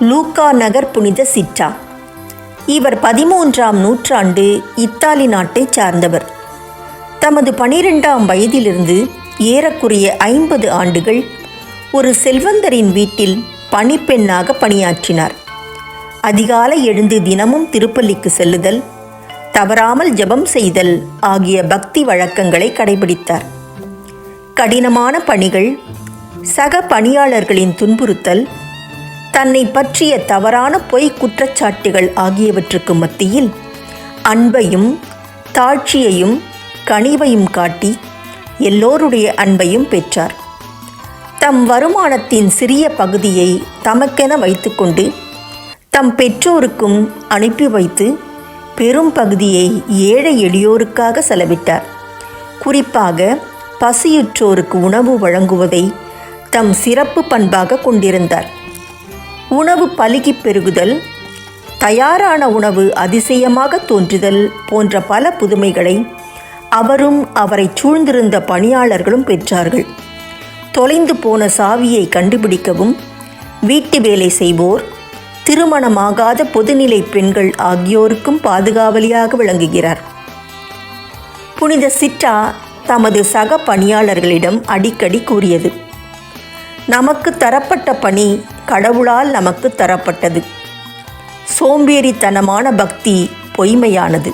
லூக்கா நகர் புனித சிற்றா. இவர் பதிமூன்றாம் நூற்றாண்டு இத்தாலி நாட்டைச் சார்ந்தவர். தமது பனிரெண்டாம் வயதிலிருந்து ஏறக்குறைய ஐம்பது ஆண்டுகள் ஒரு செல்வந்தரின் வீட்டில் பணிப்பெண்ணாக பணியாற்றினார். அதிகாலை எழுந்து தினமும் திருப்பள்ளிக்கு செல்லுதல் தவறாமல் ஜெபம் செய்தல் ஆகிய பக்தி வழக்கங்களை கடைபிடித்தார். கடினமான பணிகள் சக பணியாளர்களின் துன்புறுத்தல் தன்னை பற்றிய தவறான பொய் குற்றச்சாட்டுகள் ஆகியவற்றுக்கு மத்தியில் அன்பையும் தாழ்ச்சியையும் கனிவையும் காட்டி எல்லோருடைய அன்பையும் பெற்றார். தம் வருமானத்தின் சிறிய பகுதியை தமக்கென வைத்துக்கொண்டு தம் பெற்றோருக்கும் அனுப்பி வைத்து பெரும் பகுதியை ஏழை எளியோருக்காக செலவிட்டார். குறிப்பாக பசியுற்றோருக்கு உணவு வழங்குவதை தம் சிறப்பு பண்பாக கொண்டிருந்தார். உணவு பலுகி பெருகுதல் தயாரான உணவு அதிசயமாக தோன்றுதல் போன்ற பல புதுமைகளை அவரும் அவரை சூழ்ந்திருந்த பணியாளர்களும் பெற்றார்கள். தொலைந்து போன சாவியை கண்டுபிடிக்கவும் வீட்டு வேலை செய்வோர் திருமணமாகாத பொதுநிலை பெண்கள் ஆகியோருக்கும் பாதுகாவலியாக விளங்குகிறார். புனித சிற்றா தமது சக பணியாளர்களிடம் அடிக்கடி கூறியது நமக்கு தரப்பட்ட பணி கடவுளால் நமக்கு தரப்பட்டது. சோம்பேறித்தனமான பக்தி பொய்மையானது.